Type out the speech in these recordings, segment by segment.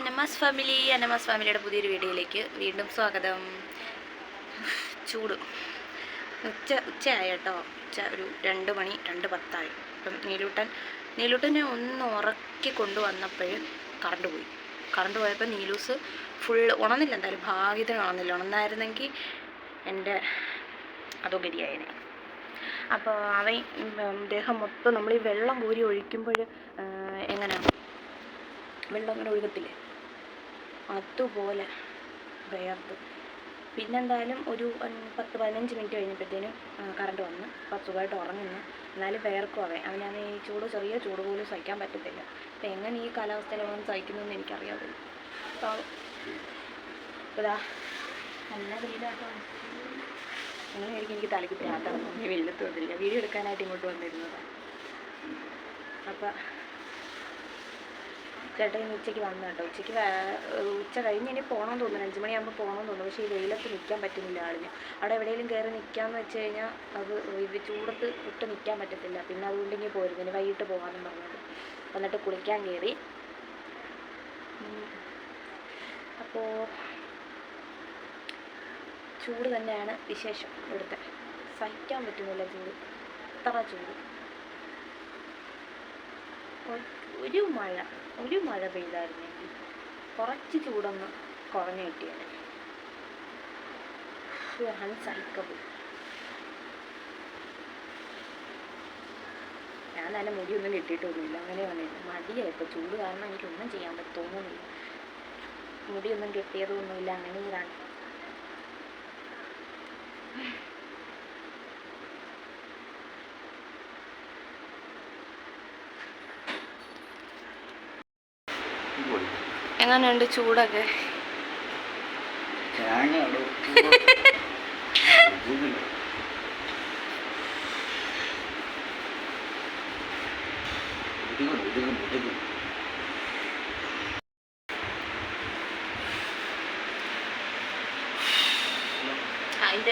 അനമാസ് family അനമാസ് ഫാമിലിയുടെ പുതിയൊരു വീഡിയോയിലേക്ക് വീണ്ടും സ്വാഗതം. ചൂട്. ഉച്ച ഉച്ചയായി കേട്ടോ ഉച്ച ഒരു രണ്ട് മണി രണ്ട് പത്തായി. അപ്പം നീലൂട്ടൻ നീലൂട്ടനെ ഒന്ന് ഉറക്കി കൊണ്ടുവന്നപ്പോൾ കറണ്ട് പോയി. കറണ്ട് പോയപ്പോൾ നീലൂസ് ഫുൾ ഉണന്നില്ല എന്തായാലും ഭാഗ്യത്തിന് ഉണന്നില്ല ഉണന്നായിരുന്നെങ്കിൽ എന്റെ അതോ അപ്പോൾ അവൻ ദേഹം മൊത്തം നമ്മൾ ഈ വെള്ളം കോരി ഒഴിക്കുമ്പോൾ എങ്ങനെയാണ് വെള്ളം അങ്ങനെ ഒഴുകത്തില്ലേ? അതുപോലെ വേർത്ത് പിന്നെന്തായാലും ഒരു പത്ത് പതിനഞ്ച് മിനിറ്റ് കഴിഞ്ഞപ്പോഴത്തേനും കറണ്ട് വന്ന്. അപ്പോൾ സുഖമായിട്ട് ഉറങ്ങുന്നു. എന്നാലും വേർക്കും അവൻ. അവനാണ് ഈ ചൂട് ചെറിയ ചൂട് പോലും സഹിക്കാൻ പറ്റത്തില്ല. അപ്പം എങ്ങനെ ഈ കാലാവസ്ഥയിൽ അവൻ സഹിക്കുന്നതെന്ന് എനിക്കറിയാവില്ല അപ്പോൾ ഇതാ നല്ല വെയിലാട്ടോ. അങ്ങനെയായിരിക്കും എനിക്ക് തലയ്ക്ക് പ്രാത്താണ് ഈ വെയിലത്ത് വന്നില്ല. വീഡിയോ എടുക്കാനായിട്ട് ഇങ്ങോട്ട് വന്നിരുന്നതാണ് അപ്പം ചേട്ടൻ ഇന്ന് ഉച്ചയ്ക്ക് വന്നു കേട്ടോ. ഉച്ചയ്ക്ക് ഉച്ച കഴിഞ്ഞ് ഇനി പോകണമെന്ന് തോന്നുന്നു. അഞ്ച് മണിയാകുമ്പോൾ പോകണമെന്ന് തോന്നുന്നു. പക്ഷേ ഈ വെയിലത്ത് നിൽക്കാൻ പറ്റുന്നില്ല ആളിന്. അവിടെ എവിടെയെങ്കിലും കയറി നിൽക്കാമെന്ന് വെച്ച് കഴിഞ്ഞാൽ അത് ഇത് ചൂടത്ത് ഇട്ട് നിൽക്കാൻ പറ്റത്തില്ല. പിന്നെ അതുകൊണ്ട് ഇനി പോയിരുന്നു ഇനി വൈകിട്ട് പോകാമെന്ന് പറഞ്ഞത് എന്നിട്ട് കുളിക്കാൻ കയറി അപ്പോൾ ചൂട് തന്നെയാണ് വിശേഷം ഇവിടുത്തെ. സഹിക്കാൻ പറ്റുന്നില്ല ചൂട്. അത്ര ചൂട്. ഒരു മഴ. ഒരു മഴ പെയ്തായിരുന്നെങ്കിൽ കുറച്ച് ചൂടൊന്ന് കുറഞ്ഞു കിട്ടിയാണ് അൺസഹിക്കബിൾ ഞാൻ തന്നെ മുടിയൊന്നും കെട്ടിയിട്ടൊന്നുമില്ല. അങ്ങനെ വന്നില്ല മടിയായി ഇപ്പോൾ ചൂട് കാരണം എനിക്കൊന്നും ചെയ്യാൻ പറ്റുമൊന്നുമില്ല മുടിയൊന്നും കെട്ടിയതൊന്നുമില്ല. അങ്ങനെ എങ്ങനെയുണ്ട് ചൂടൊക്കെ?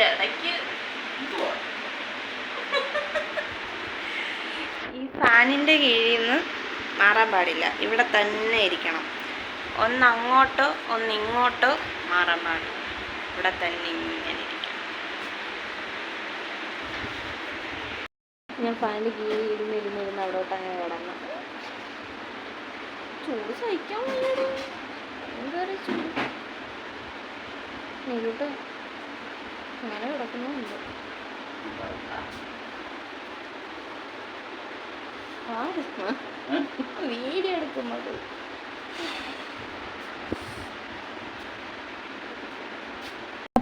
ഇടയ്ക്ക്. ഈ ഫാനിന്റെ കീഴിൽ നിന്ന് മാറാൻ പാടില്ല. ഇവിടെ തന്നെ ഇരിക്കണം. ഒന്ന് അങ്ങോട്ടോ ഒന്ന് ഇങ്ങോട്ട് മാറാൻ പാടില്ല. ഇവിടെ തന്നെ ഇങ്ങനെ ഇരിക്കണം ഞാൻ ഫാനിൽ കീഴിൽ ഇരുന്ന് ഇരുന്ന് ഇരുന്ന് അവിടോട്ട് അങ്ങനെ കിടന്നു. ചൂട് സഹിക്കാൻ ചൂട്? അങ്ങനെ കിടക്കുന്നുണ്ട്. വീഡിയോ എടുക്കുന്നത്.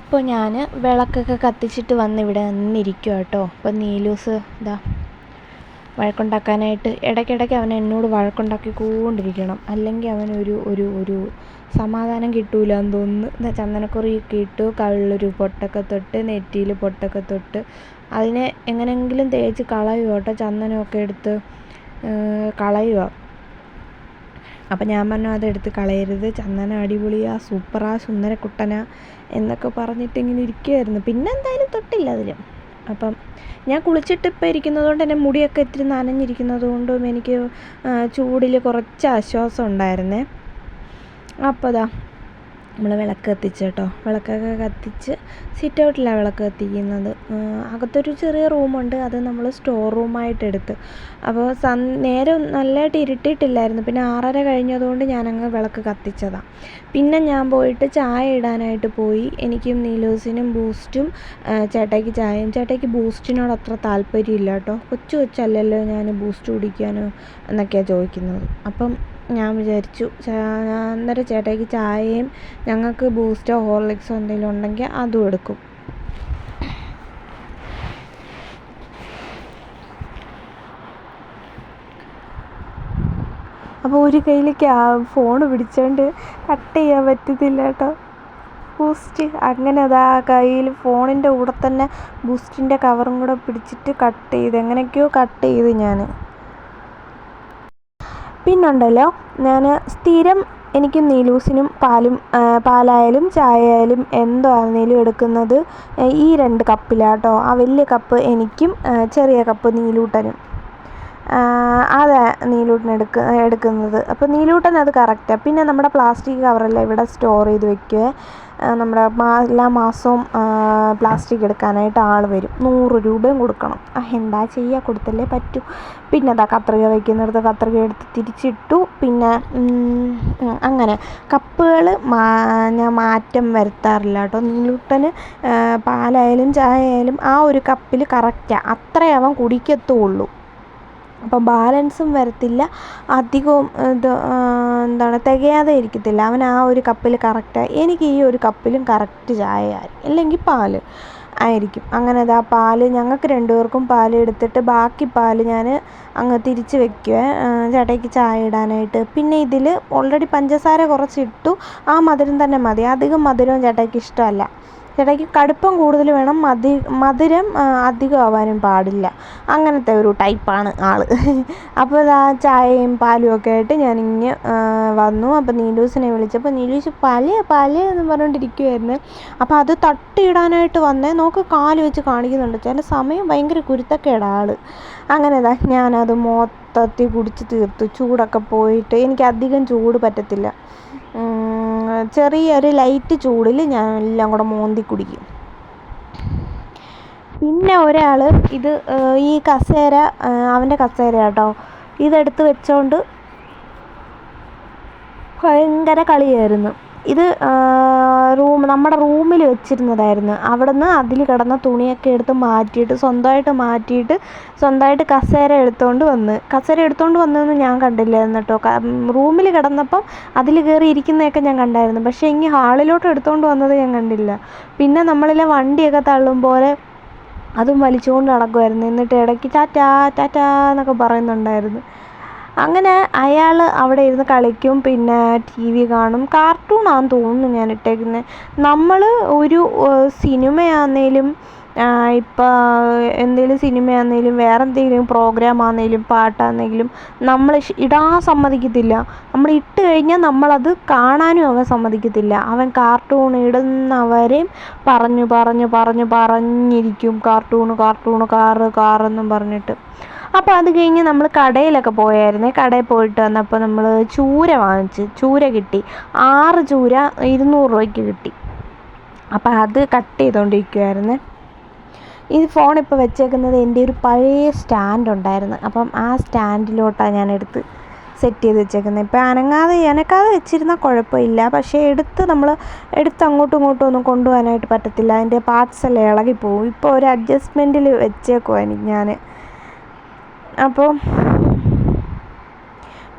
അപ്പോൾ ഞാൻ വിളക്കൊക്കെ കത്തിച്ചിട്ട് വന്ന് ഇവിടെ നിന്നിരിക്കുക കേട്ടോ. അപ്പോൾ നീലൂസ് ഇതാ വഴക്കുണ്ടാക്കാനായിട്ട് ഇടയ്ക്കിടയ്ക്ക് അവൻ എന്നോട് വഴക്കുണ്ടാക്കിക്കൊണ്ടിരിക്കണം. അല്ലെങ്കിൽ അവനൊരു ഒരു ഒരു സമാധാനം കിട്ടൂല എന്ന് തോന്നുന്നു ചന്ദനക്കുറിയൊക്കെ ഇട്ടു കള്ളൊരു പൊട്ടൊക്കെ തൊട്ട് നെറ്റിയിൽ പൊട്ടൊക്കെ തൊട്ട്. അതിനെ എങ്ങനെയെങ്കിലും തേച്ച് കളയുക കേട്ടോ. ചന്ദനമൊക്കെ എടുത്ത് കളയുക അപ്പം ഞാൻ പറഞ്ഞു അതെടുത്ത് കളയരുത്. ചന്ദന അടിപൊളിയാ സൂപ്പറാ സുന്ദരക്കുട്ടനാ. എന്നൊക്കെ പറഞ്ഞിട്ട് ഇങ്ങനെ ഇരിക്കുമായിരുന്നു പിന്നെ എന്തായാലും തൊട്ടില്ല അതിൽ അപ്പം ഞാൻ കുളിച്ചിട്ട് ഇപ്പോൾ ഇരിക്കുന്നത് കൊണ്ട് എന്റെ മുടിയൊക്കെ ഇത്തിരി നനഞ്ഞിരിക്കുന്നത് കൊണ്ടും എനിക്ക് ചൂടിൽ കുറച്ച് ആശ്വാസം ഉണ്ടായിരുന്നേ. അപ്പോൾ അതാ നമ്മൾ വിളക്ക് കത്തിച്ച് കേട്ടോ. വിളക്കൊക്കെ കത്തിച്ച് സിറ്റ് ഔട്ടിലാണ് വിളക്ക് കത്തിക്കുന്നത്. അകത്തൊരു ചെറിയ റൂമുണ്ട് അത് നമ്മൾ സ്റ്റോർ റൂമായിട്ട് എടുത്ത്. അപ്പോൾ സൺ നേരം നല്ലതായിട്ട് ഇരുട്ടിയിട്ടില്ലായിരുന്നു. പിന്നെ ആറര കഴിഞ്ഞതുകൊണ്ട് ഞാനങ്ങ് വിളക്ക് കത്തിച്ചതാണ് പിന്നെ ഞാൻ പോയിട്ട് ചായ ഇടാനായിട്ട് പോയി. എനിക്കും നീലൂസിനും ബൂസ്റ്റും ചേട്ടയ്ക്ക് ചായയും ചേട്ടയ്ക്ക് ബൂസ്റ്റിനോട് അത്ര താല്പര്യമില്ല കേട്ടോ. കൊച്ചു കൊച്ചല്ലല്ലോ ഞാൻ ബൂസ്റ്റ് കുടിക്കാനോ എന്നൊക്കെയാണ് ചോദിക്കുന്നത്. അപ്പം ഞാൻ വിചാരിച്ചു. അന്നേരം ചേട്ടായിക്ക് ചായയും ഞങ്ങൾക്ക് ബൂസ്റ്റോ ഹോർലിക്സോ എന്തെങ്കിലും ഉണ്ടെങ്കിൽ അതും എടുക്കും. അപ്പോൾ ഒരു കയ്യിൽ ഫോൺ പിടിച്ചോണ്ട് കട്ട് ചെയ്യാൻ പറ്റത്തില്ല കേട്ടോ. ബൂസ്റ്റ് അങ്ങനെ അതാ കയ്യിൽ ഫോണിന്റെ കൂടെ തന്നെ ബൂസ്റ്റിന്റെ കവറും കൂടെ പിടിച്ചിട്ട് കട്ട് ചെയ്ത് എങ്ങനെയൊക്കെയോ കട്ട് ചെയ്ത് ഞാൻ. പിന്നുണ്ടല്ലോ. ഞാൻ സ്ഥിരം എനിക്ക് നീലൂസിനും പാലും പാലായാലും ചായ ആയാലും എന്തോ ആണെങ്കിലും എടുക്കുന്നത് ഈ രണ്ട് കപ്പിലാട്ടോ. ആ വലിയ കപ്പ് എനിക്കും ചെറിയ കപ്പ് നീലൂട്ടനും. അതെ നീലൂട്ടൻ എടുക്ക എടുക്കുന്നത്. അപ്പോൾ നീലൂട്ടൻ അത് കറക്റ്റാണ് പിന്നെ നമ്മുടെ പ്ലാസ്റ്റിക് കവറെല്ലാം ഇവിടെ സ്റ്റോർ ചെയ്ത് വെക്കുക നമ്മുടെ എല്ലാ മാസവും പ്ലാസ്റ്റിക് എടുക്കാനായിട്ട് ആൾ വരും. നൂറ് രൂപയും കൊടുക്കണം. എന്താ ചെയ്യുക കൊടുത്തല്ലേ പറ്റൂ. പിന്നെ അതാ കത്രിക വയ്ക്കുന്നിടത്ത് കത്രിക എടുത്ത് തിരിച്ചിട്ടു. പിന്നെ അങ്ങനെ. കപ്പുകൾ ഞാൻ മാറ്റം വരുത്താറില്ല കേട്ടോ. നീലൂട്ടന് പാലായാലും ചായ ആയാലും ആ ഒരു കപ്പിൽ കറക്റ്റാണ് അത്രേ അവൻ കുടിക്കത്തുള്ളൂ. അപ്പം ബാലൻസും വരത്തില്ല. അധികവും ഇത് എന്താണ് തികയാതെ ഇരിക്കത്തില്ല. അവൻ ആ ഒരു കപ്പിൽ കറക്റ്റായി എനിക്ക് ഈ ഒരു കപ്പിലും കറക്റ്റ് ചായ അല്ലെങ്കിൽ പാൽ ആയിരിക്കും. അങ്ങനെ അത് ആ പാൽ ഞങ്ങൾക്ക് രണ്ടുപേർക്കും പാൽ എടുത്തിട്ട് ബാക്കി പാൽ ഞാൻ അങ്ങ് തിരിച്ച് വെക്കുവേ. ചേട്ടയ്ക്ക് ചായ ഇടാനായിട്ട്. പിന്നെ ഇതിൽ ഓൾറെഡി പഞ്ചസാര കുറച്ചിട്ടു ആ മധുരം തന്നെ മതി. അധികം മധുരവും ചേട്ടയ്ക്ക് ഇഷ്ടമല്ല. ചേട്ടായിക്ക് കടുപ്പം കൂടുതൽ വേണം മധി മധുരം അധികം ആവാനും പാടില്ല. അങ്ങനത്തെ ഒരു ടൈപ്പാണ് ആൾ അപ്പോൾ ഇതാ ചായയും പാലും ഒക്കെ ആയിട്ട് ഞാനിങ്ങനെ വന്നു. അപ്പോൾ നീലൂസിനെ വിളിച്ചപ്പോൾ നീലൂസ് പല പല എന്ന് പറഞ്ഞുകൊണ്ടിരിക്കുമായിരുന്നു അപ്പോൾ അത് തട്ടിയിടാനായിട്ട് വന്നേ. നോക്ക് കാൽ വെച്ച് കാണിക്കുന്നുണ്ട്. ചില സമയം ഭയങ്കര കുരുത്തക്കേടാ ആൾ അങ്ങനെ ഇതാ ഞാനത് മൊത്തത്തിൽ കുടിച്ച് തീർത്തു. ചൂടൊക്കെ പോയിട്ട് എനിക്ക് അധികം ചൂട് പറ്റത്തില്ല. ചെറിയൊരു ലൈറ്റ് ചൂടിൽ ഞാൻ എല്ലാം കൂടെ മോന്തി കുടിക്കും. പിന്നെ ഒരാൾ ഇത് ഈ കസേര അവന്റെ കസേര കേട്ടോ. ഇതെടുത്ത് വെച്ചോണ്ട് ഭയങ്കര കളിയായിരുന്നു. ഇത് റൂം നമ്മുടെ റൂമിൽ വെച്ചിരുന്നതായിരുന്നു. അവിടെ നിന്ന് അതിൽ കിടന്ന തുണിയൊക്കെ എടുത്ത് മാറ്റിയിട്ട് സ്വന്തമായിട്ട് മാറ്റിയിട്ട് സ്വന്തമായിട്ട് കസേര എടുത്തുകൊണ്ട് വന്ന്. കസേര എടുത്തുകൊണ്ട് വന്നതൊന്നും ഞാൻ കണ്ടില്ലായിരുന്നു കേട്ടോ. റൂമിൽ കിടന്നപ്പം അതിൽ കയറി ഇരിക്കുന്നതൊക്കെ ഞാൻ കണ്ടായിരുന്നു. പക്ഷേ ഇങ്ങനെ ഹാളിലോട്ട് എടുത്തുകൊണ്ട് വന്നത് ഞാൻ കണ്ടില്ല. പിന്നെ നമ്മളിലെ വണ്ടിയൊക്കെ തള്ളും പോലെ അതും വലിച്ചുകൊണ്ട് നടക്കുമായിരുന്നു എന്നിട്ട് ഇടയ്ക്ക് ടാറ്റാ ടാറ്റാ എന്നൊക്കെ പറയുന്നുണ്ടായിരുന്നു. അങ്ങനെ അയാൾ അവിടെ ഇരുന്ന് കളിക്കും പിന്നെ ടി വി കാണും. കാർട്ടൂണാന്ന് തോന്നുന്നു ഞാൻ ഇട്ടേക്കുന്നത് നമ്മൾ ഒരു സിനിമയാന്നേലും ഇപ്പോൾ എന്തെങ്കിലും സിനിമയാണെങ്കിലും വേറെ എന്തെങ്കിലും പ്രോഗ്രാം ആണെങ്കിലും പാട്ടാണെങ്കിലും നമ്മൾ ഇടാൻ സമ്മതിക്കത്തില്ല. നമ്മൾ ഇട്ട് കഴിഞ്ഞാൽ നമ്മളത് കാണാനും അവൻ സമ്മതിക്കത്തില്ല. അവൻ കാർട്ടൂൺ ഇടുന്നവരെയും പറഞ്ഞു പറഞ്ഞു പറഞ്ഞു പറഞ്ഞിരിക്കും. കാർട്ടൂണ് കാർട്ടൂണ് കാറ് കാറെന്നും പറഞ്ഞിട്ട്. അപ്പോൾ അത് കഴിഞ്ഞ് നമ്മൾ കടയിലൊക്കെ പോയായിരുന്നേ. കടയിൽ പോയിട്ട് വന്നപ്പോൾ നമ്മൾ ചൂര വാങ്ങിച്ച് ചൂര കിട്ടി. ആറ് ചൂര ഇരുന്നൂറ് രൂപയ്ക്ക് കിട്ടി. അപ്പോൾ അത് കട്ട് ചെയ്തുകൊണ്ടിരിക്കുമായിരുന്നു ഈ ഫോൺ ഇപ്പോൾ വെച്ചേക്കുന്നത് എന്റെ ഒരു പഴയ സ്റ്റാൻഡ് ഉണ്ടായിരുന്നു. അപ്പം ആ സ്റ്റാൻഡിലോട്ടാണ് ഞാൻ എടുത്ത് സെറ്റ് ചെയ്ത് വെച്ചേക്കുന്നത്. ഇപ്പം അനങ്ങാതെ അനക്കാതെ വെച്ചിരുന്നാൽ കുഴപ്പമില്ല. പക്ഷേ എടുത്ത് നമ്മൾ എടുത്ത് അങ്ങോട്ടും ഇങ്ങോട്ടും ഒന്നും കൊണ്ടുപോകാനായിട്ട് പറ്റത്തില്ല. അതിന്റെ പാർട്സ് എല്ലാം ഇളകിപ്പോവും. ഇപ്പോൾ ഒരു അഡ്ജസ്റ്റ്മെന്റിൽ വെച്ചേക്കുവാണ് ഞാൻ അപ്പോൾ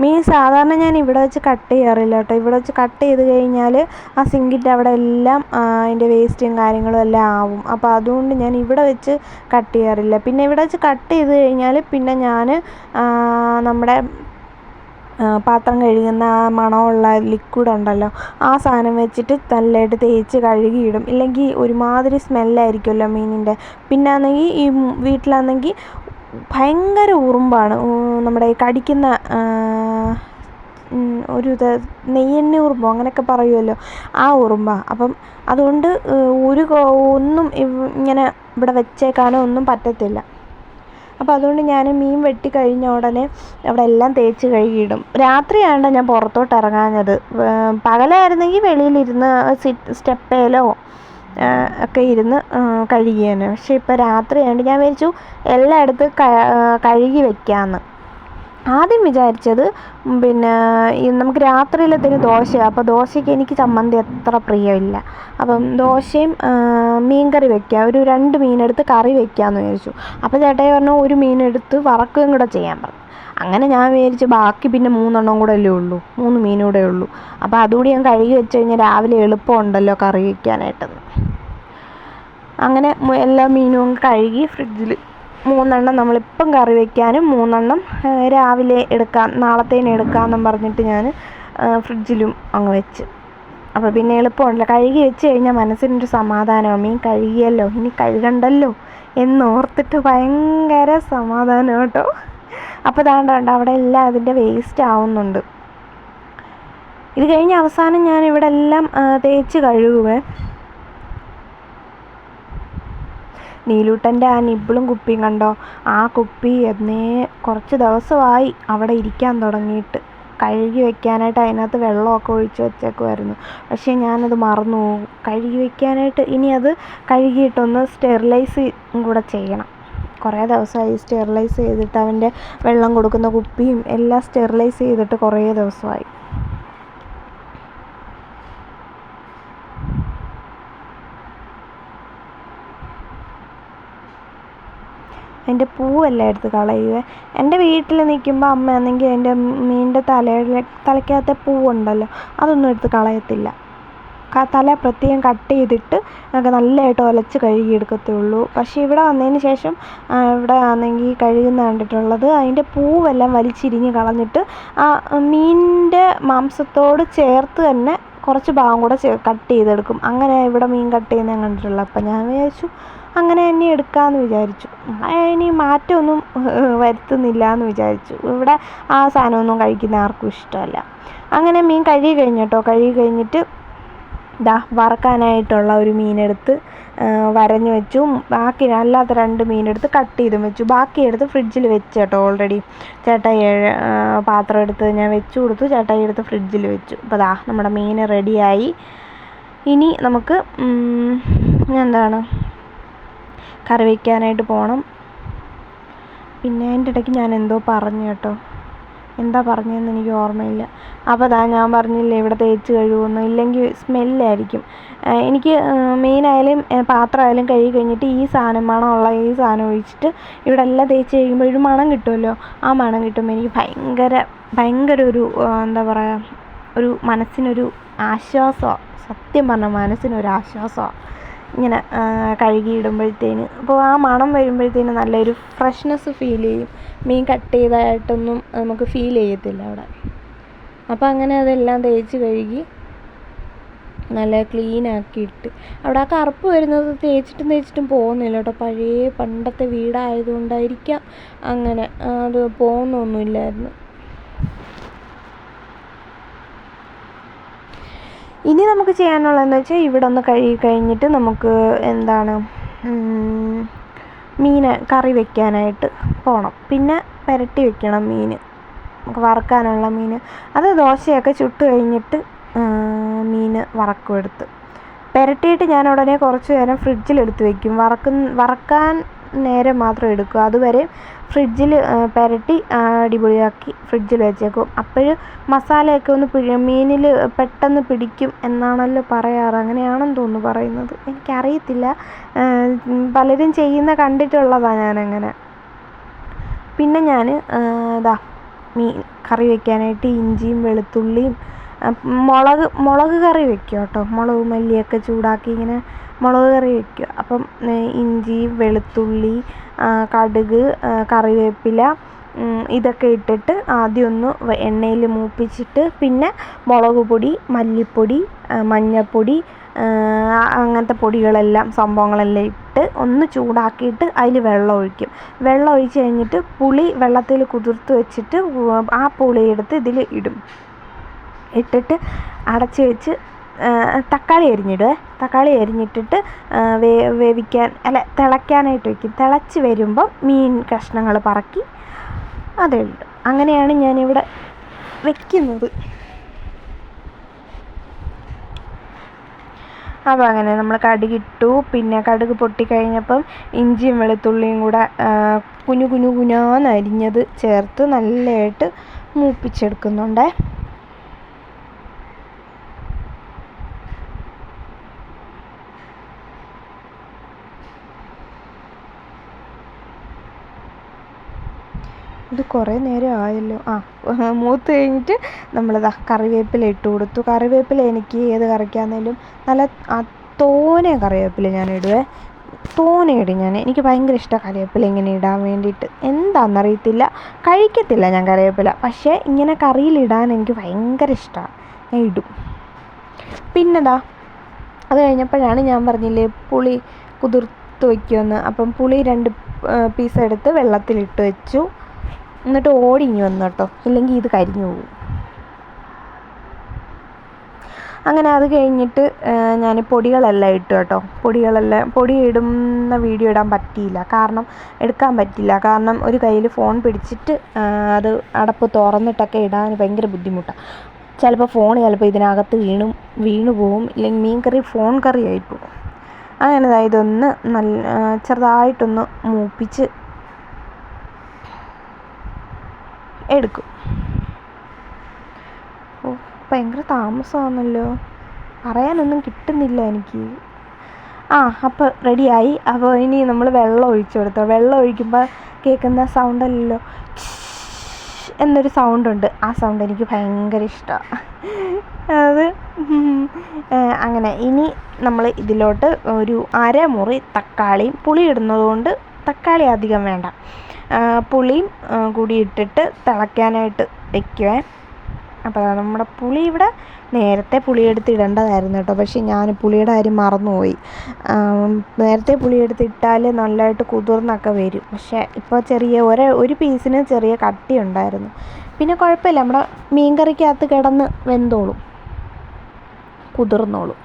മീൻ സാധാരണ ഞാൻ ഇവിടെ വെച്ച് കട്ട് ചെയ്യാറില്ല കേട്ടോ. ഇവിടെ വെച്ച് കട്ട് ചെയ്ത് കഴിഞ്ഞാൽ ആ സിങ്കിന്റെ അവിടെ എല്ലാം അതിന്റെ വേസ്റ്റും കാര്യങ്ങളും എല്ലാം ആവും. അപ്പോൾ അതുകൊണ്ട് ഞാൻ ഇവിടെ വെച്ച് കട്ട് ചെയ്യാറില്ല. പിന്നെ ഇവിടെ വെച്ച് കട്ട് ചെയ്ത് കഴിഞ്ഞാൽ പിന്നെ ഞാൻ നമ്മുടെ പാത്രം കഴുകുന്ന ആ മണമുള്ള ലിക്വിഡ് ഉണ്ടല്ലോ ആ സാധനം വെച്ചിട്ട് നല്ലതായിട്ട് തേച്ച് കഴുകിയിടും. ഇല്ലെങ്കിൽ ഒരുമാതിരി സ്മെല്ലായിരിക്കുമല്ലോ മീനിന്റെ പിന്നെ ആണെങ്കിൽ ഈ വീട്ടിലാണെങ്കിൽ ഭയങ്കര ഉറുമ്പാണ്. നമ്മുടെ കടിക്കുന്ന ഒരു ഇത് നെയ്യണ്ണ ഉറുമ്പോ അങ്ങനെയൊക്കെ പറയുമല്ലോ ആ ഉറുമ്പാണ് അപ്പം അതുകൊണ്ട് ഒരു ഒന്നും ഇങ്ങനെ ഇവിടെ വെച്ചേക്കാനോ ഒന്നും പറ്റത്തില്ല. അപ്പോൾ അതുകൊണ്ട് ഞാൻ മീൻ വെട്ടി കഴിഞ്ഞ ഉടനെ അവിടെ എല്ലാം തേച്ച് കഴുകിയിടും. രാത്രിയാണ് ഞാൻ പുറത്തോട്ട് ഇറങ്ങാഞ്ഞത്. പകലായിരുന്നെങ്കിൽ വെളിയിലിരുന്ന് സിറ്റ് സ്റ്റെപ്പേലോ ഒക്കെ ഇരുന്ന് കഴുകിയാണ് പക്ഷേ ഇപ്പോൾ രാത്രിയായതുകൊണ്ട് ഞാൻ വിചാരിച്ചു എല്ലായിടത്തും കഴുകി വെക്കാമെന്ന് ആദ്യം വിചാരിച്ചത് പിന്നെ നമുക്ക് രാത്രിയിലത്തേന് ദോശയാണ് അപ്പോൾ ദോശയ്ക്ക് എനിക്ക് ചമ്മന്തി അത്ര പ്രിയമില്ല. അപ്പം ദോശയും മീൻ കറി വെക്കാം. ഒരു രണ്ട് മീനെടുത്ത് കറി വെക്കാമെന്ന് വിചാരിച്ചു. അപ്പോൾ ചേട്ടായി പറഞ്ഞു ഒരു മീനെടുത്ത് വറക്കുകയും കൂടെ ചെയ്യാൻ പറഞ്ഞു. അങ്ങനെ ഞാൻ വിചാരിച്ച് ബാക്കി പിന്നെ മൂന്നെണ്ണം കൂടെ അല്ലേ ഉള്ളൂ. മൂന്ന് മീനും കൂടെ ഉള്ളൂ. അപ്പോൾ അതുകൂടി ഞാൻ കഴുകി വെച്ച് കഴിഞ്ഞാൽ രാവിലെ എളുപ്പമുണ്ടല്ലോ കറി വയ്ക്കാനായിട്ടെന്ന് അങ്ങനെ എല്ലാ മീനും കഴുകി ഫ്രിഡ്ജിൽ മൂന്നെണ്ണം നമ്മളിപ്പം കറി വയ്ക്കാനും മൂന്നെണ്ണം രാവിലെ എടുക്കാം നാളത്തേന് എടുക്കാമെന്നും പറഞ്ഞിട്ട് ഞാൻ ഫ്രിഡ്ജിലും അങ്ങ് വെച്ച്. അപ്പോൾ പിന്നെ എളുപ്പമുണ്ടല്ലോ. കഴുകി വെച്ച് കഴിഞ്ഞാൽ മനസ്സിനൊരു സമാധാനമാണ് മീൻ കഴുകിയല്ലോ ഇനി കഴുകണ്ടല്ലോ എന്നോർത്തിട്ട് ഭയങ്കര സമാധാനം കേട്ടോ അപ്പോൾ ദാണ്ട് അവിടെ എല്ലാം അതിന്റെ വേസ്റ്റ് ആവുന്നുണ്ട്. ഇത് കഴിഞ്ഞ് അവസാനം ഞാൻ ഇവിടെ എല്ലാം തേച്ച് കഴുകുവേ. നീലൂട്ടന്റെ ആ നിബിളും കുപ്പിയും കണ്ടോ? ആ കുപ്പി എന്നേ കുറച്ച് ദിവസമായി അവിടെ ഇരിക്കാൻ തുടങ്ങിയിട്ട്. കഴുകി വെക്കാനായിട്ട് അതിനകത്ത് വെള്ളമൊക്കെ ഒഴിച്ച് വെച്ചേക്കുമായിരുന്നു പക്ഷേ ഞാനത് മറന്നു പോകും കഴുകി വെക്കാനായിട്ട് ഇനി അത് കഴുകിയിട്ടൊന്ന് സ്റ്റെറിലൈസ് കൂടെ ചെയ്യണം. കുറേ ദിവസമായി സ്റ്റെറിലൈസ് ചെയ്തിട്ട് അവന്റെ വെള്ളം കൊടുക്കുന്ന കുപ്പിയും എല്ലാം സ്റ്റെറിലൈസ് ചെയ്തിട്ട് കുറേ ദിവസമായി. അതിന്റെ പൂവെല്ലാം എടുത്ത് കളയുക എന്റെ വീട്ടിൽ നിൽക്കുമ്പോൾ അമ്മ അമ്മയാണെങ്കിൽ എന്റെ മീനിന്റെ തലയിലെ തലയ്ക്കകത്തെ പൂവുണ്ടല്ലോ അതൊന്നും എടുത്ത് കളയത്തില്ല. തല പ്രത്യേകം കട്ട് ചെയ്തിട്ട് ഒക്കെ നല്ലതായിട്ട് ഒലച്ച് കഴുകിയെടുക്കത്തുള്ളൂ പക്ഷേ ഇവിടെ വന്നതിന് ശേഷം ഇവിടെ ആണെങ്കിൽ കഴുകുന്ന കണ്ടിട്ടുള്ളത് അതിന്റെ പൂവെല്ലാം വലിച്ചിരിഞ്ഞ് കളഞ്ഞിട്ട് ആ മീനിന്റെ മാംസത്തോട് ചേർത്ത് തന്നെ കുറച്ച് ഭാഗം കൂടെ കട്ട് ചെയ്തെടുക്കും. അങ്ങനെ ഇവിടെ മീൻ കട്ട് ചെയ്യുന്ന കണ്ടിട്ടുള്ളൂ. അപ്പം ഞാൻ വിചാരിച്ചു അങ്ങനെ തന്നെ എടുക്കാമെന്ന് വിചാരിച്ചു. ഇനി മാറ്റമൊന്നും വരുത്തുന്നില്ല എന്ന് വിചാരിച്ചു. ഇവിടെ ആ സാധനമൊന്നും കഴിക്കുന്ന ആർക്കും ഇഷ്ടമല്ല. അങ്ങനെ മീൻ കഴുകി കഴിഞ്ഞു കേട്ടോ. കഴുകി കഴിഞ്ഞിട്ട് ദാ വറക്കാനായിട്ടുള്ള ഒരു മീനെടുത്ത് വരഞ്ഞു വെച്ചു. ബാക്കി അല്ലാത്ത രണ്ട് മീനെടുത്ത് കട്ട് ചെയ്തും വെച്ചു. ബാക്കി എടുത്ത് ഫ്രിഡ്ജിൽ വെച്ച് കേട്ടോ ഓൾറെഡി ചേട്ടായി പാത്രം എടുത്ത് ഞാൻ വെച്ചു കൊടുത്തു. ചേട്ടായി എടുത്ത് ഫ്രിഡ്ജിൽ വെച്ചു. അപ്പോൾ ദാ നമ്മുടെ മീൻ റെഡിയായി. ഇനി നമുക്ക് എന്താണ്? കറി വയ്ക്കാനായിട്ട് പോകണം പിന്നെ അതിന്റെ ഇടയ്ക്ക് ഞാൻ എന്തോ പറഞ്ഞു കേട്ടോ. എന്താ പറഞ്ഞതെന്ന് എനിക്ക് ഓർമ്മയില്ല. അപ്പോൾ ദാ ഞാൻ പറഞ്ഞില്ലേ ഇവിടെ തേച്ച് കഴുകുമെന്ന് ഇല്ലെങ്കിൽ സ്മെല്ലായിരിക്കും. എനിക്ക് മെയിനായാലും പാത്രമായാലും കഴുകി കഴിഞ്ഞിട്ട് ഈ സാധനം മണമുള്ള ഈ സാധനം ഒഴിച്ചിട്ട് ഇവിടെ എല്ലാം തേച്ച് കഴിയുമ്പോൾ ഒരു മണം കിട്ടുമല്ലോ? ആ മണം കിട്ടുമ്പോൾ എനിക്ക് ഭയങ്കര ഭയങ്കര ഒരു എന്താ പറയുക ഒരു മനസ്സിനൊരു ആശ്വാസമാണ് സത്യം പറഞ്ഞാൽ മനസ്സിനൊരു ആശ്വാസമാണ് ഇങ്ങനെ കഴുകിയിടുമ്പോഴത്തേന്. അപ്പോൾ ആ മണം വരുമ്പോഴത്തേന് നല്ലൊരു ഫ്രഷ്നെസ് ഫീൽ ചെയ്യും. മീൻ കട്ട് ചെയ്തതായിട്ടൊന്നും നമുക്ക് ഫീൽ ചെയ്യത്തില്ല അവിടെ. അപ്പോൾ അങ്ങനെ അതെല്ലാം തേച്ച് കഴുകി നല്ല ക്ലീൻ ആക്കിയിട്ട്. അവിടെ ആ കറുപ്പ് വരുന്നത് തേച്ചിട്ടും തേച്ചിട്ടും പോകുന്നില്ല കേട്ടോ. പഴയ പണ്ടത്തെ വീടായതുകൊണ്ടായിരിക്കാം അങ്ങനെ അത് പോകുന്നൊന്നുമില്ലായിരുന്നു. ഇനി നമുക്ക് ചെയ്യാനുള്ളതെന്ന് വെച്ചാൽ ഇവിടെ ഒന്ന് കഴുകി കഴിഞ്ഞിട്ട് നമുക്ക് എന്താണ് മീൻ കറി വെക്കാനായിട്ട് പോകണം പിന്നെ പുരട്ടി വെക്കണം മീൻ നമുക്ക് വറക്കാനുള്ള മീൻ അത് ദോശയൊക്കെ ചുട്ട് കഴിഞ്ഞിട്ട് മീൻ വറക്കും എടുത്ത് പുരട്ടിയിട്ട് ഞാൻ ഉടനെ കുറച്ച് നേരം ഫ്രിഡ്ജിലെടുത്ത് വെക്കും. വറക്കുന്ന വറക്കാൻ നേരം മാത്രം എടുക്കും അതുവരെ ഫ്രിഡ്ജിൽ പുരട്ടി അടിപൊളിയാക്കി ഫ്രിഡ്ജിൽ വെച്ചേക്കും അപ്പോൾ മസാലയൊക്കെ ഒന്ന് മീനിൽ പെട്ടെന്ന് പിടിക്കും എന്നാണല്ലോ പറയാറ്. അങ്ങനെയാണെന്ന് തോന്നുന്നു പറയുന്നത്. എനിക്കറിയത്തില്ല. പലരും ചെയ്യുന്ന കണ്ടിട്ടുള്ളതാണ് ഞാനങ്ങനെ. പിന്നെ ഞാൻ ഇതാ മീൻ കറി വെക്കാനായിട്ട് ഇഞ്ചിയും വെളുത്തുള്ളിയും മുളക് മുളക് കറി വെക്കും കേട്ടോ മുളക് മല്ലിയൊക്കെ ചൂടാക്കി ഇങ്ങനെ മുളക് കറി വെക്കുക. അപ്പം ഇഞ്ചി വെളുത്തുള്ളി കടുക് കറിവേപ്പില ഇതൊക്കെ ഇട്ടിട്ട് ആദ്യം ഒന്ന് എണ്ണയിൽ മൂപ്പിച്ചിട്ട് പിന്നെ മുളക് പൊടി മല്ലിപ്പൊടി മഞ്ഞൾപ്പൊടി അങ്ങനത്തെ പൊടികളെല്ലാം സംഭവങ്ങളെല്ലാം ഇട്ട് ഒന്ന് ചൂടാക്കിയിട്ട് അതിൽ വെള്ളം ഒഴിക്കും. വെള്ളം ഒഴിച്ച് കഴിഞ്ഞിട്ട് പുളി വെള്ളത്തിൽ കുതിർത്ത് വെച്ചിട്ട് ആ പുളി എടുത്ത് ഇതിൽ ഇടും. ഇട്ടിട്ട് അടച്ച് വെച്ച് തക്കാളി അരിഞ്ഞിടുവേ. തക്കാളി അരിഞ്ഞിട്ടിട്ട് വേ വേവിക്കാൻ അല്ല തിളയ്ക്കാനായിട്ട് വയ്ക്കും. തിളച്ച് വരുമ്പം മീൻ കഷ്ണങ്ങൾ പറക്കി അതേ അതിടും. അങ്ങനെയാണ് ഞാനിവിടെ വെക്കുന്നത്. അപ്പോൾ അങ്ങനെ നമ്മൾ കടുകിട്ടു പിന്നെ കടുക് പൊട്ടിക്കഴിഞ്ഞപ്പം ഇഞ്ചിയും വെളുത്തുള്ളിയും കൂടെ കുഞ്ഞു കുഞ്ഞു കുഞ്ഞാന്ന് അരിഞ്ഞത് ചേർത്ത് നല്ലതായിട്ട് മൂപ്പിച്ചെടുക്കുന്നുണ്ടേ. ഇത് കുറേ നേരം ആയല്ലോ. ആ മൂത്ത് കഴിഞ്ഞിട്ട് നമ്മളിതാ കറിവേപ്പില ഇട്ട് കൊടുത്തു. കറിവേപ്പില എനിക്ക് ഏത് കറിക്കാന്നേലും നല്ല തോനെ കറിവേപ്പില ഞാൻ ഇടുവേ തോനെ ഇടും ഞാൻ. എനിക്ക് ഭയങ്കര ഇഷ്ടമാണ് കറിവേപ്പില ഇങ്ങനെ ഇടാൻ വേണ്ടിയിട്ട്. എന്താണെന്നറിയത്തില്ല കഴിക്കത്തില്ല ഞാൻ കറിവേപ്പില. പക്ഷേ ഇങ്ങനെ കറിയിലിടാൻ എനിക്ക് ഭയങ്കര ഇഷ്ടമാണ് ഞാൻ ഇടും. പിന്നെതാ അത് കഴിഞ്ഞപ്പോഴാണ് ഞാൻ പറഞ്ഞില്ലേ പുളി കുതിർത്ത് വയ്ക്കുമെന്ന്. അപ്പം പുളി രണ്ട് പീസ് എടുത്ത് വെള്ളത്തിലിട്ട് വെച്ചു. എന്നിട്ട് ഓടിഞ്ഞു വന്നു കേട്ടോ. ഇല്ലെങ്കിൽ ഇത് കരിഞ്ഞു പോകും. അങ്ങനെ അത് കഴിഞ്ഞിട്ട് ഞാൻ പൊടികളെല്ലാം ഇട്ടു കേട്ടോ. പൊടികളെല്ലാം പൊടി ഇടുന്ന വീഡിയോ ഇടാൻ പറ്റിയില്ല. കാരണം എടുക്കാൻ പറ്റില്ല കാരണം ഒരു കയ്യിൽ ഫോൺ പിടിച്ചിട്ട് അത് അടപ്പ് തുറന്നിട്ടൊക്കെ ഇടാൻ ഭയങ്കര ബുദ്ധിമുട്ടാണ് ചിലപ്പോൾ ഫോൺ ചിലപ്പോൾ ഇതിനകത്ത് വീണു വീണു പോവും. ഇല്ലെങ്കിൽ മീൻ കറി ഫോൺ കറി ആയിപ്പോവും അങ്ങനെ ഇതൊന്ന് നല്ല ചെറുതായിട്ടൊന്ന് മൂപ്പിച്ച് എടുക്കും. ഓ ഭയങ്കര താമസമാണല്ലോ പറയാനൊന്നും കിട്ടുന്നില്ല എനിക്ക്. ആ അപ്പോൾ റെഡിയായി. അപ്പോൾ ഇനി നമ്മൾ വെള്ളം ഒഴിച്ചു കൊടുത്തു? വെള്ളം ഒഴിക്കുമ്പോൾ കേൾക്കുന്ന സൗണ്ടല്ലല്ലോ എന്നൊരു സൗണ്ടുണ്ട് ആ സൗണ്ട് എനിക്ക് ഭയങ്കര ഇഷ്ടമാണ് അത് അങ്ങനെ. ഇനി നമ്മൾ ഇതിലോട്ട് ഒരു അരമുറി തക്കാളിയും പുളി തക്കാളി അധികം വേണ്ട. പുളിയും കൂടി ഇട്ടിട്ട് തിളയ്ക്കാനായിട്ട് വെക്കുവേ. അപ്പോൾ നമ്മുടെ പുളി ഇവിടെ നേരത്തെ പുളിയെടുത്ത് ഇടേണ്ടതായിരുന്നു കേട്ടോ. പക്ഷേ ഞാൻ പുളിയുടെ കാര്യം മറന്നുപോയി. നേരത്തെ പുളിയെടുത്ത് ഇട്ടാൽ നല്ലതായിട്ട് കുതിർന്നൊക്കെ വരും. പക്ഷേ ഇപ്പോൾ ചെറിയ ഒരു ഒരു പീസിന് ചെറിയ കട്ടി ഉണ്ടായിരുന്നു. പിന്നെ കുഴപ്പമില്ല. നമ്മുടെ മീൻകറിക്കകത്ത് കിടന്ന് വെന്തോളും. കുതിർന്നോളും.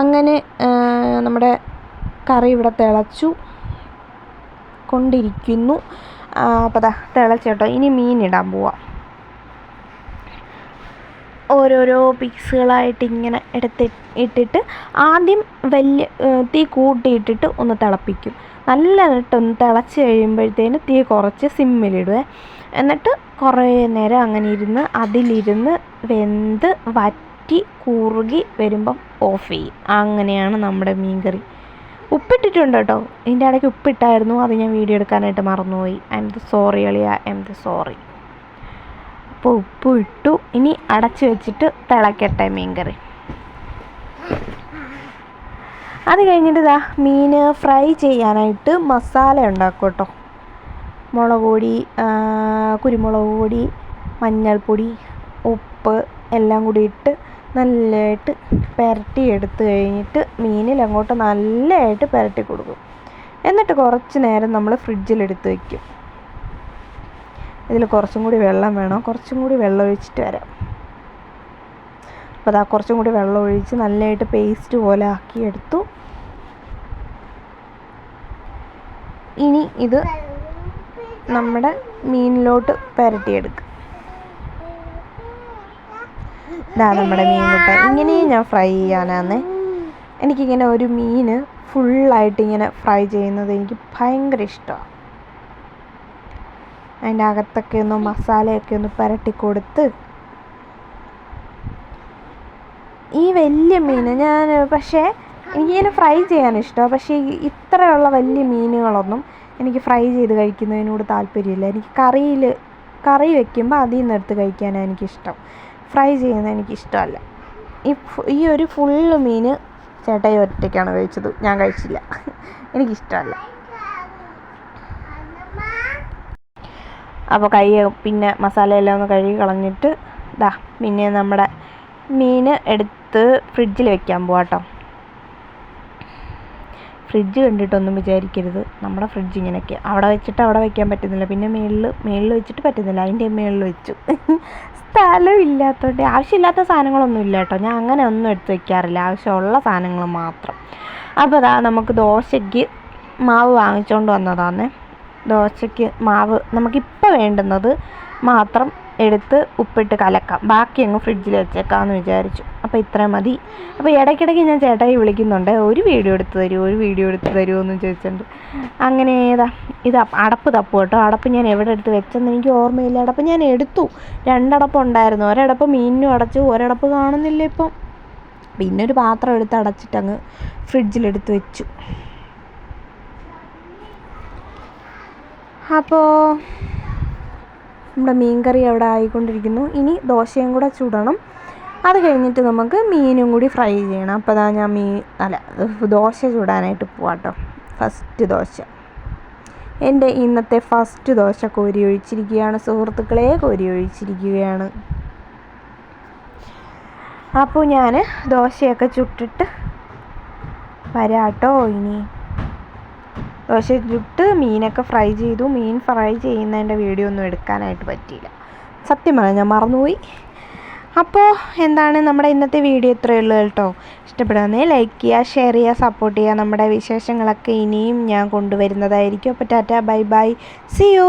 അങ്ങനെ നമ്മുടെ കറി ഇവിടെ തിളച്ചു. കൊണ്ടിരിക്കുന്നു. അപ്പോൾ ദാ തിളച്ചോട്ടോ ഇനി മീൻ ഇടാൻ പോവാം. ഓരോരോ പീസുകളായിട്ട് ഇങ്ങനെ എടുത്ത് ഇട്ടിട്ട് ആദ്യം വലിയ തീ കൂട്ടിയിട്ടിട്ട് ഒന്ന് തിളപ്പിക്കും. നല്ലതായിട്ടൊന്ന് തിളച്ച് കഴിയുമ്പോഴത്തേന് തീ കുറച്ച് സിമ്മിലിടുവേ. എന്നിട്ട് കുറേ നേരം അങ്ങനെ ഇരുന്ന് അതിലിരുന്ന് വെന്ത് വറ്റി കുറുകി വരുമ്പം ഓഫ് ചെയ്യും. അങ്ങനെയാണ് നമ്മുടെ മീൻ കറി ഉപ്പിട്ടിട്ടുണ്ട് കേട്ടോ ഇതിന്റെ ഇടയ്ക്ക് ഉപ്പിട്ടായിരുന്നു. അത് ഞാൻ വീഡിയോ എടുക്കാനായിട്ട് മറന്നുപോയി. ഐ എം ദ സോറി അളിയ. ഐ എം ദ സോറി അപ്പോൾ ഉപ്പ് ഇട്ടു ഇനി അടച്ചു വെച്ചിട്ട് തിളക്കട്ടെ മീൻകറി. അത് കഴിഞ്ഞിട്ട് ഇതാ മീൻ ഫ്രൈ ചെയ്യാനായിട്ട് മസാല ഉണ്ടാക്കും കേട്ടോ മുളക് പൊടി കുരുമുളക് പൊടി മഞ്ഞൾപ്പൊടി ഉപ്പ് എല്ലാം കൂടി ഇട്ട് നല്ലതായിട്ട് പുരട്ടി എടുത്തു കഴിഞ്ഞിട്ട് മീനിൽ അങ്ങോട്ട് നല്ലതായിട്ട് പുരട്ടി കൊടുക്കും. എന്നിട്ട് കുറച്ച് നേരം നമ്മൾ ഫ്രിഡ്ജിൽ ഫ്രിഡ്ജിലെടുത്ത് വയ്ക്കും. ഇതിൽ കുറച്ചും കൂടി വെള്ളം വേണം. കുറച്ചും കൂടി വെള്ളം ഒഴിച്ചിട്ട് വരാം. അപ്പോൾ അതാ കുറച്ചും കൂടി വെള്ളം ഒഴിച്ച് നല്ലതായിട്ട് പേസ്റ്റ് പോലെ ആക്കിയെടുത്തു. ഇനി ഇത് നമ്മുടെ മീനിലോട്ട് പുരട്ടിയെടുക്കുക ഇതാ നമ്മുടെ മീൻ മുട്ട ഇങ്ങനെയും ഞാൻ ഫ്രൈ ചെയ്യാനാന്ന്. എനിക്കിങ്ങനെ ഒരു മീൻ ഫുള്ളായിട്ട് ഇങ്ങനെ ഫ്രൈ ചെയ്യുന്നത് എനിക്ക് ഭയങ്കര ഇഷ്ടമാണ് അതിന്റെ അകത്തൊക്കെ ഒന്ന് മസാലയൊക്കെ ഒന്ന് പുരട്ടി കൊടുത്ത് ഈ വലിയ മീൻ ഞാൻ പക്ഷേ എനിക്കിങ്ങനെ ഫ്രൈ ചെയ്യാൻ ഇഷ്ടമാണ് പക്ഷേ ഇത്രയുള്ള വലിയ മീനുകളൊന്നും എനിക്ക് ഫ്രൈ ചെയ്ത് കഴിക്കുന്നതിനോട് താല്പര്യമില്ല. എനിക്ക് കറിയിൽ കറി വെക്കുമ്പോൾ അതിൽ നിന്ന് എടുത്ത് കഴിക്കാനാണ് എനിക്കിഷ്ടം. ഫ്രൈ ചെയ്യുന്നത് എനിക്കിഷ്ടമല്ല. ഈ ഈ ഒരു ഫുള്ള് മീൻ ചേട്ടായി ഒറ്റയ്ക്കാണ് കഴിച്ചത്. ഞാൻ കഴിച്ചില്ല. എനിക്കിഷ്ടമല്ല. അപ്പോൾ കൈ പിന്നെ മസാലയെല്ലാം ഒന്ന് കഴുകി കളഞ്ഞിട്ട് ദാ പിന്നെ നമ്മുടെ മീൻ എടുത്ത് ഫ്രിഡ്ജിൽ വെക്കാൻ പോവാട്ടോ ഫ്രിഡ്ജ് കണ്ടിട്ടൊന്നും വിചാരിക്കരുത്. നമ്മുടെ ഫ്രിഡ്ജ് ഇങ്ങനെയൊക്കെ. അവിടെ വെച്ചിട്ട് അവിടെ വെക്കാൻ പറ്റുന്നില്ല. പിന്നെ മേളിൽ മേളിൽ വെച്ചിട്ട് പറ്റുന്നില്ല. അതിന്റെ മേളിൽ വെച്ചു. സ്ഥലം ഇല്ലാത്തതുകൊണ്ട് ആവശ്യമില്ലാത്ത സാധനങ്ങളൊന്നും ഇല്ല കേട്ടോ. ഞാൻ അങ്ങനെ ഒന്നും എടുത്ത് വെക്കാറില്ല. ആവശ്യമുള്ള സാധനങ്ങൾ മാത്രം. അപ്പോൾ അതാ നമുക്ക് ദോശയ്ക്ക് മാവ് വാങ്ങിച്ചുകൊണ്ട് വന്നതാന്നേ. ദോശയ്ക്ക് മാവ് നമുക്കിപ്പോൾ വേണ്ടുന്നത് മാത്രം എടുത്ത് ഉപ്പിട്ട് കലക്കാം. ബാക്കി അങ്ങ് ഫ്രിഡ്ജിൽ വെച്ചേക്കാമെന്ന് വിചാരിച്ചു. അപ്പോൾ ഇത്രയും മതി. അപ്പോൾ ഇടയ്ക്കിടയ്ക്ക് ഞാൻ ചേട്ടായി വിളിക്കുന്നുണ്ട്. ഒരു വീഡിയോ എടുത്ത് തരുമോ? ഒരു വീഡിയോ എടുത്ത് തരുമോ എന്ന് ചോദിച്ചിട്ടുണ്ട്. അങ്ങനെ ഏതാ? ഇത് അടപ്പ് തപ്പു കേട്ടോ. അടപ്പ് ഞാൻ എവിടെ എടുത്ത് വെച്ചെന്ന് എനിക്ക് ഓർമ്മയില്ല. അടപ്പ് ഞാൻ എടുത്തു. രണ്ടടപ്പ് ഉണ്ടായിരുന്നു. ഒരടപ്പ് മീനിനും അടച്ചു. ഒരടപ്പ് കാണുന്നില്ല ഇപ്പം. പിന്നെ ഒരു പാത്രം എടുത്ത് അടച്ചിട്ട് അങ്ങ് ഫ്രിഡ്ജിലെടുത്ത് വെച്ചു. അപ്പോൾ നമ്മുടെ മീൻ കറി അവിടെ ആയിക്കൊണ്ടിരിക്കുന്നു. ഇനി ദോശയും കൂടെ ചുടണം. അത് കഴിഞ്ഞിട്ട് നമുക്ക് മീനും കൂടി ഫ്രൈ ചെയ്യണം. അപ്പോൾ അതാ ഞാൻ മീൻ അല്ല ദോശ ചുടാനായിട്ട് പോവാട്ടോ. ഫസ്റ്റ് ദോശ. എന്റെ ഇന്നത്തെ ഫസ്റ്റ് ദോശ കോരി ഒഴിച്ചിരിക്കുകയാണ്. സുഹൃത്തുക്കളെ കോരി ഒഴിച്ചിരിക്കുകയാണ്. അപ്പോൾ ഞാൻ ദോശയൊക്കെ ചുട്ടിട്ട് വരാട്ടോ ഇനി. ദോശ ചുട്ട് മീനൊക്കെ ഫ്രൈ ചെയ്തു. മീൻ ഫ്രൈ ചെയ്യുന്നതിന്റെ വീഡിയോ ഒന്നും എടുക്കാനായിട്ട് പറ്റിയില്ല. സത്യം പറഞ്ഞാൽ ഞാൻ മറന്നുപോയി. അപ്പോൾ എന്താണ് നമ്മുടെ ഇന്നത്തെ വീഡിയോ ഇത്രയേ ഉള്ളൂ കേട്ടോ. ഇഷ്ടപ്പെടുന്നേ ലൈക്ക് ചെയ്യുക ഷെയർ ചെയ്യുക സപ്പോർട്ട് ചെയ്യുക. നമ്മുടെ വിശേഷങ്ങളൊക്കെ ഇനിയും ഞാൻ കൊണ്ടുവരുന്നതായിരിക്കും. അപ്പോൾ tata bye bye. See you